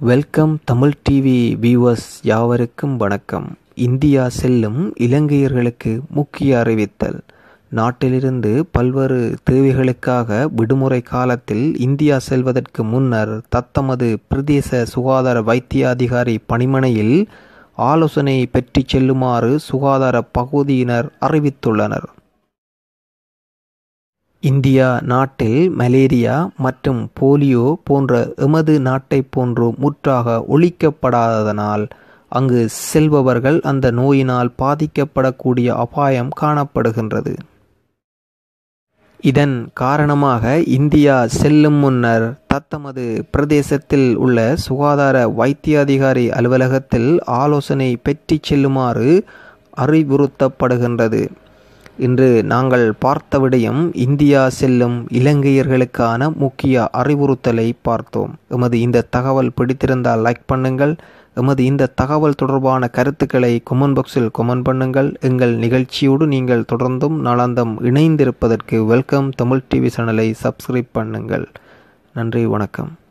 Welcome Tamil TV viewers யாவருக்கும் வணக்கம். India செல்லும் இலங்கையர்களுக்கு முக்கிய அறிவித்தல். நாட்டிலிருந்து பல்வேறு தேவைகளுக்காக விடுமுறை காலத்தில் இந்தியா செல்வதற்கு முன்னர் தத்தமது பிரதேச சுகாதார வைத்திய அதிகாரி பணிமனையில் ஆலோசனை பெற்றுச் செல்லுமாறு சுகாதார பகுதியினர் அறிவித்துள்ளனர். இந்தியா நாட்டில் மலேரியா மற்றும் போலியோ போன்ற எமது நாட்டை போன்று முற்றாக ஒழிக்கப்படாததனால் அங்கு செல்பவர்கள் அந்த நோயினால் பாதிக்கப்படக்கூடிய அபாயம் காணப்படுகின்றது. இதன் காரணமாக இந்தியா செல்லும் முன்னர் தத்தமது பிரதேசத்தில் உள்ள சுகாதார வைத்திய அதிகாரி அலுவலகத்தில் ஆலோசனை பெற்றுச் செல்லுமாறு அறிவுறுத்தப்படுகின்றது. இன்று நாங்கள் பார்த்த விடயம் இந்தியா செல்லும் இலங்கையர்களுக்கான முக்கிய அறிவுறுத்தலை பார்த்தோம். எமது இந்த தகவல் பிடித்திருந்தால் லைக் பண்ணுங்கள். எமது இந்த தகவல் தொடர்பான கருத்துக்களை கொமெண்ட் பாக்ஸில் கொமெண்ட் பண்ணுங்கள். எங்கள் நிகழ்ச்சியோடு நீங்கள் தொடர்ந்தும் நாளாந்தம் இணைந்திருப்பதற்கு வெல்கம் தமிழ் டிவி சேனலை சப்ஸ்கிரைப் பண்ணுங்கள். நன்றி வணக்கம்.